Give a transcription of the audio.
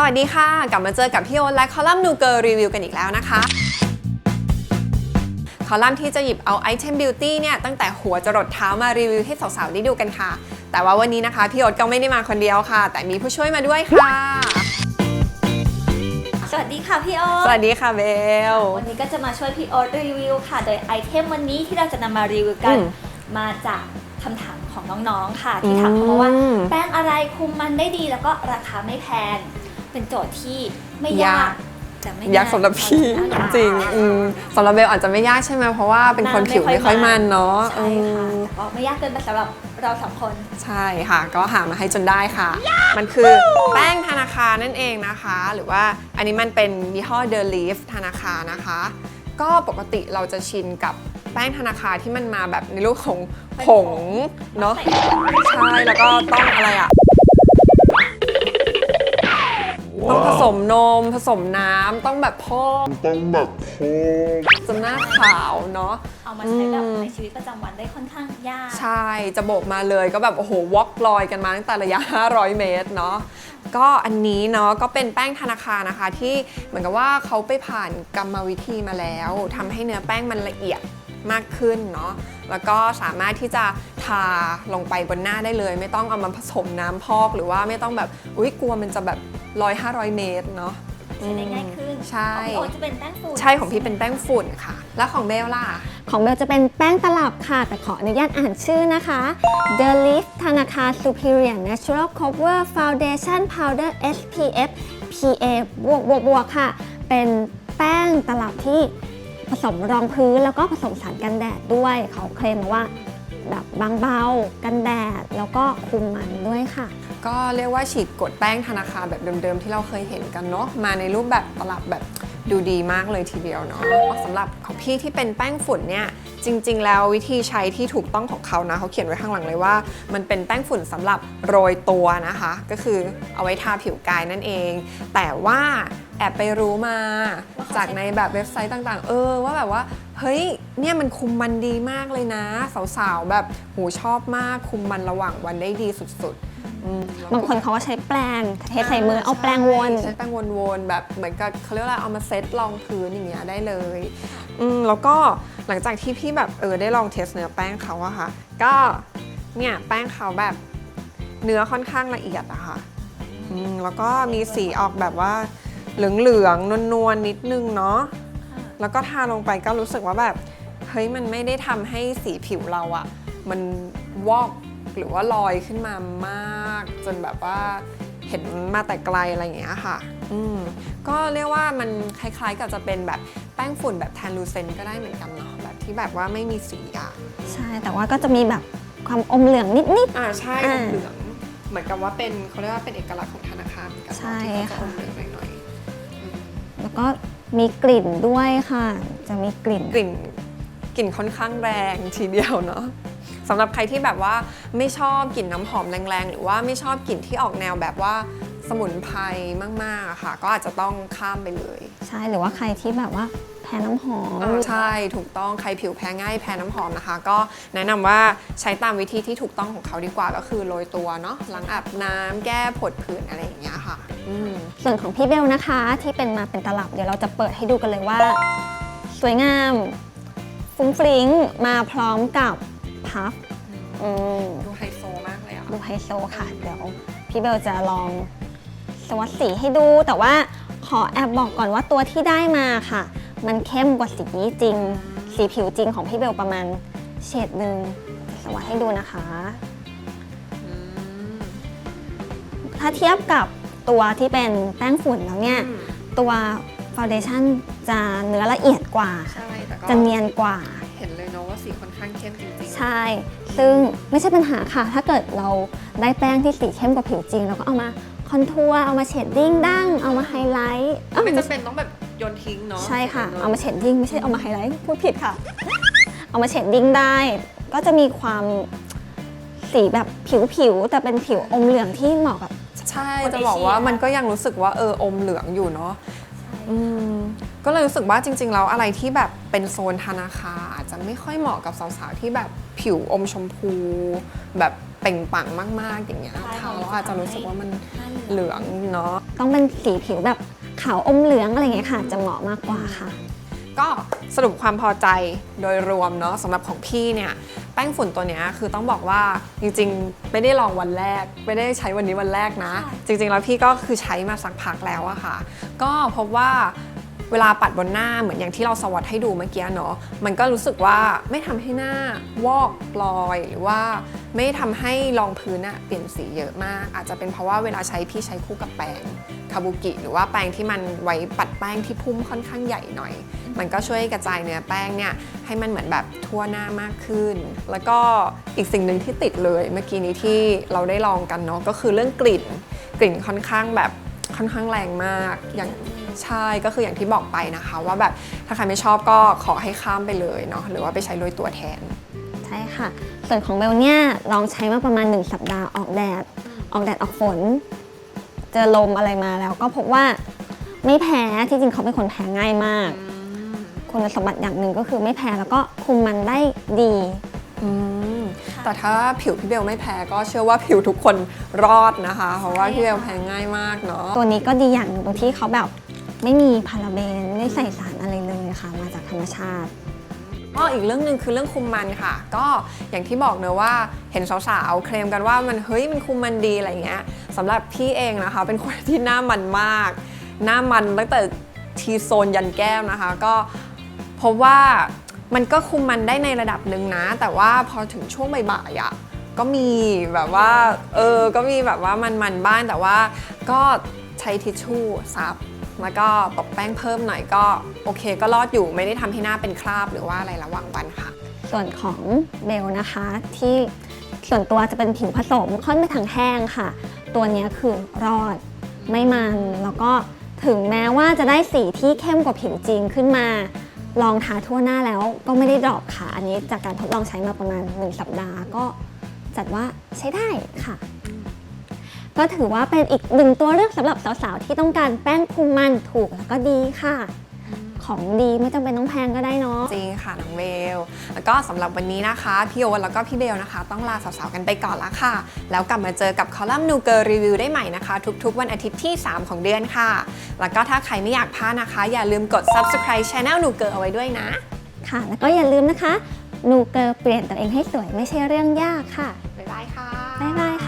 สวัสดีค่ะ กลับมาเจอกับพี่โอ๊ตและคอลัมน์นูเกอร์รีวิวกันอีกแล้วนะคะ คอลัมน์ที่จะหยิบเอาไอเทมบิวตี้เนี่ยตั้งแต่หัวจรดเท้ามารีวิวให้สาวๆได้ดูกันค่ะ แต่ว่าวันนี้นะคะ พี่โอ๊ตก็ไม่ได้มาคนเดียวค่ะ แต่มีผู้ช่วยมาด้วยค่ะ สวัสดีค่ะพี่โอ๊สตวัสดีค่ะเบล วันนี้ก็จะมาช่วยพี่โอ๊ตรีวิวค่ะ โดยไอเทมวันนี้ที่เราจะนำมารีวิวกันอืม มาจากคำถามของน้องๆค่ะ ที่ถามเข้ามาว่าอืมแป้งอะไรคุมมันได้ดีแล้วก็ราคาไม่แพง เป็นโจทย์ที่ไม่ยายากกแต่ไม่ยากสำหรับพี่สำหรับจริงอืมสำหรับเบลอาจจะไม่ยากใช่ไหมเพราะว่าเป็นคนผิวไม่ค่อยมันเนาะใช่ค่ะอืมแต่ก็ไม่ยากเกินไปสำหรับเราสองคน ใช่ค่ะ ก็หามาให้จนได้ค่ะ มันคือแป้งธนาคารนั่นเองนะคะ หรือว่าอันนี้มันเป็นยี่ห้อ The Leaf ธนาคารนะคะ ก็ปกติเราจะชินกับแป้งธนาคารที่มันมาแบบในรูปของผงเนาะใช่แล้วก็ต้องอะไรอะ ต้องผสมนม ผสมน้ำต้องแบบพอกต้องแบบโคมจนหน้าขาวเนาะ เอามาใช้แบบอืมในชีวิตประจำวันได้ค่อนข้างยาก ใช่ จะโบกมาเลยก็แบบ โอ้โหวอกลอยกันมาตั้งแต่ระยะ 500 เมตรเนาะก็อันนี้เนาะก็เป็นแป้งธนาคารนะคะ ที่เหมือนกับว่าเขาไปผ่านกรรมวิธีมาแล้วทำให้เนื้อแป้งมันละเอียด มากขึ้นเนาะแล้วก็สามารถที่จะทาลงไปบนหน้าได้เลย ไม่ต้องเอามาผสมน้ำพอกหรือว่าไม่ต้องแบบอุ้ยกลัวมันจะแบบร้อยห้าร้อยเมตรเนาะใช้ได้ง่ายขึ้นใช่ของพี่โอ๊ตจะเป็นแป้งฝุ่นใช่ของพี่เป็นแป้งฝุ่นค่ะ แล้วของเบลล่ะ ของเบลจะเป็นแป้งตลับค่ะ แต่ขออนุญาตอ่านชื่อนะคะ The Leaf ธนาคาร Superior Natural Cover Foundation Powder SPF PA บวกบวกบวกค่ะ เป็นแป้งตลับที่ ผสมรองพื้นแล้วก็ผสมสารกันแดดด้วย เขาเคลมมาว่าแบบบางเบากันแดดแล้วก็คุมมันด้วยค่ะ ก็เรียกว่าฉีดกดแป้งธนาคารแบบเดิมๆ ที่เราเคยเห็นกันเนาะมาในรูปแบบตลับแบบดูดีมากเลยทีเดียวเนาะสำหรับของพี่ที่เป็นแป้งฝุ่นเนี่ยจริง ๆ แล้ววิธีใช้ที่ถูกต้องของเขานะเขาเขียนไว้ข้างหลังเลยว่า มันเป็นแป้งฝุ่นสำหรับโรยตัวนะคะ ก็คือเอาไว้ทาผิวกายนั่นเอง แต่ว่า แอบไปรู้มาจากในแบบเว็บไซต์ต่างๆ เออว่าแบบว่า เฮ้ยเนี่ยมันคุมมันดีมากเลยนะ สาวๆ แบบหูชอบมากคุมมันระหว่างวันได้ดีสุดๆอืมบางคนเขาก็ใช้แปรงเทใส่มือเอาแปรงวนใช้แป้งวนๆแบบเหมือนกับเขาเรียกว่าอะไรเอามาเซตรองพื้นอย่างเงี้ยได้เลยอืมแล้วก็หลังจากที่พี่แบบเออได้ลองเทสเนื้อแป้งเขาอะค่ะ ก็เนี่ยแป้งเขาแบบเนื้อค่อนข้างละเอียดอะค่ะอืมแล้วก็มีสีออกแบบว่า เหลืองๆนวลๆนิดนึงเนาะแล้วก็ทาลงไปก็รู้สึกว่าแบบเฮ้ยมันไม่ได้ทำให้สีผิวเราอะมันวอกหรือว่าลอยขึ้นมามาก จนแบบว่าเห็นมาแต่ไกลอะไรอย่างเงี้ยค่ะ อืมก็เรียกว่ามันคล้ายๆกับจะเป็นแบบแป้งฝุ่นแบบแทนลูเซนก็ได้เหมือนกันเนาะแบบที่แบบว่าไม่มีสีอะใช่แต่ว่าก็จะมีแบบความอมเหลืองนิด อ่าใช่อ่าอมเหลืองเหมือนกับว่าเป็นเขาเรียกว่าเป็นเอกลักษณ์ของธนาคารเหมือนกันเนอะใช่ที่เขาจะค่ะ อมเหลืองหน่อยๆ แล้วก็มีกลิ่นด้วยค่ะ จะมีกลิ่นๆกลิ่นกลิ่นค่อนข้างแรงทีเดียวเนาะสำหรับใครที่แบบว่าไม่ชอบกลิ่นน้ำหอมแรงๆ หรือว่าไม่ชอบกลิ่นที่ออกแนวแบบว่าสมุนไพรมากๆอะค่ะ ก็อาจจะต้องข้ามไปเลย ใช่หรือว่าใครที่แบบว่าแพ้น้ำหอม ใช่ถูกต้องใครผิวแพ้ง่ายแพ้น้ำหอมนะคะ ก็แนะนำว่าใช้ตามวิธีที่ถูกต้องของเขาดีกว่าก็คือโรยตัวเนาะหลังอาบน้ำแก้ผดผื่นอะไรอย่างเงี้ยค่ะอืมส่วนของพี่เบลนะคะที่เป็นมาเป็นตลับเดี๋ยวเราจะเปิดให้ดูกันเลยว่า สวยงามฟุ้งฟริ้งมาพร้อมกับพัฟอืมดูไฮโซมากเลยอะดูไฮโซค่ะ เดี๋ยวพี่เบลจะลองสวัสดสีให้ดูแต่ว่าขอแอบบอกก่อนว่าตัวที่ได้มาค่ะ มันเข้มกว่าสีจริง สีผิวจริงของพี่เบลประมาณเฉดหนึ่งสวัสดให้ดูนะคะอืมถ้าเทียบกับตัวที่เป็นแป้งฝุ่นแล้วเนี่ยอืมตัวฟ u n เดชั่นจะเนื้อละเอียดกว่า ใช่แต่ก็จะเนียนกว่า เห็นเลยเนาะว่าสีค่อนข้างเข้มจริงๆ ใช่ ซึ่งไม่ใช่ปัญหาค่ะ ถ้าเกิดเราได้แป้งที่สีเข้มกว่าผิวจริง เราก็เอามาคอนทัวร์ เอามาเชดดิ้งดั้ง เอามาไฮไลท์เอ้าไม่ไม่จำเป็นต้องแบบ โยนทิ้งเนาะใช่ค่ะ เอามาเชดดิ้งไม่ใช่เอามาไฮไลท์พูดผิดค่ะ เอามาเชดดิ้งได้ ก็จะมีความสีแบบผิวๆแต่เป็นผิวอมเหลืองที่เหมาะกับ ใช่จะบอกว่ามันก็ยังรู้สึกว่าเอออมเหลืองอยู่เนาะอืมก็เลยรู้สึกว่าจริง ๆ แล้วอะไรที่แบบเป็นโซนธนาคารอาจจะไม่ค่อยเหมาะกับสาวๆที่แบบผิวอมชมพู แบบเปล่งปลั่งมากๆอย่างเงี้ยใช่ทาค่ะแล้วอาจจะรู้สึกว่ามันหน้าเหลืองเนาะ ต้องเป็นสีผิวแบบ ขาวอมเหลืองอะไรอย่างเงี้ยค่ะ จะเหมาะมากกว่าค่ะ ก็สรุปความพอใจโดยรวมเนาะสำหรับของพี่เนี่ยแป้งฝุ่นตัวเนี้ยคือต้องบอกว่าจริงๆ ไม่ได้ลองวันแรก ไม่ได้ใช้วันนี้วันแรกนะค่ะจริงๆแล้วพี่ก็คือใช้มาสักพักแล้วอะค่ะ ก็พบว่า เวลาปัดบนหน้าเหมือนอย่างที่เราสวอตให้ดูเมื่อกี้เนาะมันก็รู้สึกว่าไม่ทำให้หน้าวอกลอยหรือว่าไม่ทำให้รองพื้นอะเปลี่ยนสีเยอะมาก อาจจะเป็นเพราะว่าเวลาใช้พี่ใช้คู่กับแปรงคาบุกิหรือว่าแปรงที่มันไว้ปัดแป้งที่พุ่มค่อนข้างใหญ่หน่อย มันก็ช่วยกระจายเนื้อแป้งเนี่ยให้มันเหมือนแบบทั่วหน้ามากขึ้น แล้วก็อีกสิ่งหนึ่งที่ติดเลยเมื่อกี้นี้ที่เราได้ลองกันเนาะก็คือเรื่องกลิ่นกลิ่นค่อนข้างแบบค่อนข้างแรงมากอย่าง ใช่ก็คืออย่างที่บอกไปนะคะ ว่าแบบถ้าใครไม่ชอบก็ขอให้ข้ามไปเลยเนาะหรือว่าไปใช้โรยตัวแทน ใช่ค่ะ ส่วนของเบลเนี่ยลองใช้มาประมาณ 1 สัปดาห์ออกแดด ออกแดดออกฝน เจอลมอะไรมาแล้วก็พบว่าไม่แพ้ที่จริงเขาเป็นคนแพ้ง่ายมาก คุณสมบัติอย่างหนึ่งก็คือไม่แพ้แล้วก็คุมมันได้ดีอืมแต่ถ้าผิวพี่เบลไม่แพ้ก็เชื่อว่าผิวทุกคนรอดนะคะ เพราะว่าพี่เบลแพ้ง่ายมากเนาะตัวนี้ก็ดีอย่างหนึ่งตรงที่เขาแบบ ไม่มีพาราเบนไม่ใส่สารอะไรเลยค่ะมาจากธรรมชาติก็อีกเรื่องหนึ่งคือเรื่องคุมมันค่ะ ก็อย่างที่บอกเนอะว่าเห็นสาวๆเคลมกันว่ามันเฮ้ยมันคุมมันดีอะไรเงี้ยสำหรับพี่เองนะคะ เป็นคนที่หน้ามันมาก หน้ามันตั้งแต่ทีโซนยันแก้มนะคะ ก็พบว่ามันก็คุมมันได้ในระดับหนึ่งนะ แต่ว่าพอถึงช่วงบ่ายๆอะก็มีแบบว่าเออก็มีแบบว่ามันๆบ้างแต่ว่าก็ใช้ทิชชู่ซับ แล้วก็ตบแป้งเพิ่มหน่อยก็โอเค ก็รอดอยู่ไม่ได้ทำให้หน้าเป็นคราบหรือว่าอะไรระหว่างวันค่ะ ส่วนของเบลนะคะที่ส่วนตัวจะเป็นผิวผสมค่อนไปทางแห้งค่ะ ตัวนี้คือรอดไม่มันแล้วก็ถึงแม้ว่าจะได้สีที่เข้มกว่าผิวจริงขึ้นมา ลองทาทั่วหน้าแล้วก็ไม่ได้ดรอปค่ะ อันนี้จากการทดลองใช้มาประมาณ 1 สัปดาห์ก็จัดว่าใช้ได้ค่ะ ก็ถือว่าเป็นอีกหนึ่งตัวเลือกสำหรับสาวๆ ที่ต้องการแป้งคุมมันถูกแล้วก็ดีค่ะ ของดีไม่จำเป็นต้องแพงก็ได้เนาะ จริงค่ะน้องเบล แล้วก็สำหรับวันนี้นะคะ พี่โอ๊ตแล้วก็พี่เบลนะคะ ต้องลาสาวๆกันไปก่อนละค่ะ แล้วกลับมาเจอกับคอลัมน์นูเกอร์รีวิวได้ใหม่นะคะ ทุกๆ วันอาทิตย์ที่ 3 ของเดือนค่ะ แล้วก็ถ้าใครไม่อยากพลาดนะคะ อย่าลืมกด subscribe channel นูเกอร์เอาไว้ด้วยนะ ค่ะ แล้วก็อย่าลืมนะคะนูเกอร์เปลี่ยนตัวเองให้สวยไม่ใช่เรื่องยากค่ะ บ๊ายบายค่ะ บ๊ายบายค่ะ